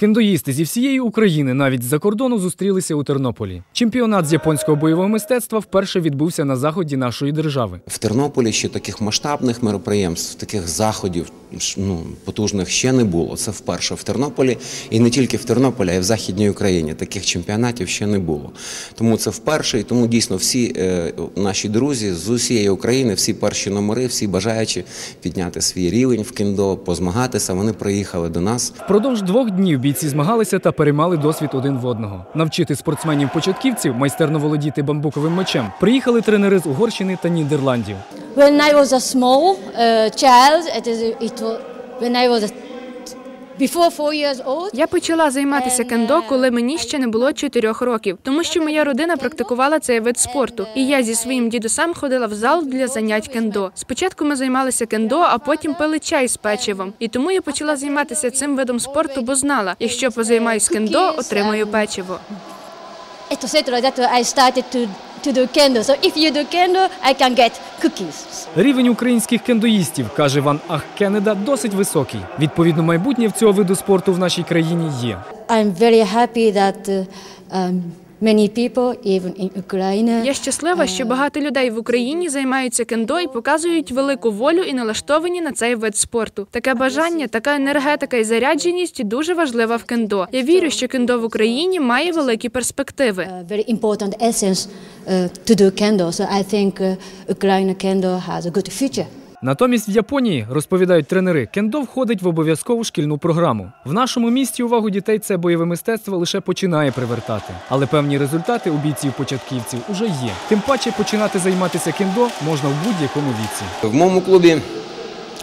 Кендоїсти зі всієї України, навіть з-за кордону, зустрілися у Тернополі. Чемпіонат з японського бойового мистецтва вперше відбувся на заході нашої держави. В Тернополі ще таких масштабних мероприємств, таких заходів ну, потужних ще не було. Це вперше в Тернополі. І не тільки в Тернополі, а й в Західній Україні. Таких чемпіонатів ще не було. Тому це вперше, і тому дійсно всі е, наші друзі з усієї України, всі перші номери, всі бажаючі підняти свій рівень в кендо, позмагатися, вони приїхали до нас. Впродовж двох днів бійці змагалися та переймали досвід один в одного. Навчити спортсменів-початківців майстерно володіти бамбуковим мечем приїхали тренери з Угорщини та Нідерландів. When I was a small uh, Я почала займатися кендо, коли мені ще не було чотирьох років, тому що моя родина практикувала цей вид спорту, і я зі своїм дідусем ходила в зал для занять кендо. Спочатку ми займалися кендо, а потім пили чай з печивом. І тому я почала займатися цим видом спорту, бо знала, якщо позаймаюсь кендо, отримаю печиво. To do kendo. So if you do kendo, I can get cookies. Рівень українських кендоїстів, каже Ван Ах Кенеда, досить високий. Відповідно, майбутнє в цього виду спорту в нашій країні є. I'm very happy that uh, um, Я щаслива, що багато людей в Україні займаються кендо і показують велику волю і налаштовані на цей вид спорту. Таке бажання, така енергетика і зарядженість дуже важлива в кендо. Я вірю, що кендо в Україні має великі перспективи. uh, uh, kendo. So I think uh, Ukraine kendo has a good future. Натомість в Японії, розповідають тренери, кендо входить в обов'язкову шкільну програму. В нашому місті увагу дітей це бойове мистецтво лише починає привертати. Але певні результати у бійців-початківців уже є. Тим паче починати займатися кендо можна в будь-якому віці. В моєму клубі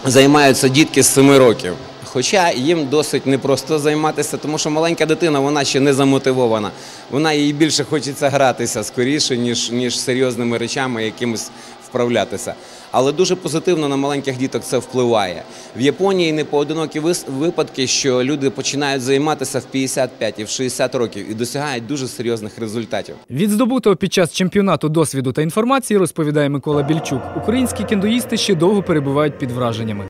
займаються дітки з 7 років. Хоча їм досить непросто займатися, тому що маленька дитина вона ще не замотивована. Вона їй більше хочеться гратися скоріше, ніж, ніж серйозними речами якимось вправлятися. Але дуже позитивно на маленьких діток це впливає. В Японії не поодинокі випадки, що люди починають займатися в 55 і в 60 років і досягають дуже серйозних результатів. Від здобутого під час чемпіонату досвіду та інформації розповідає Микола Більчук. Українські кендоїсти ще довго перебувають під враженнями.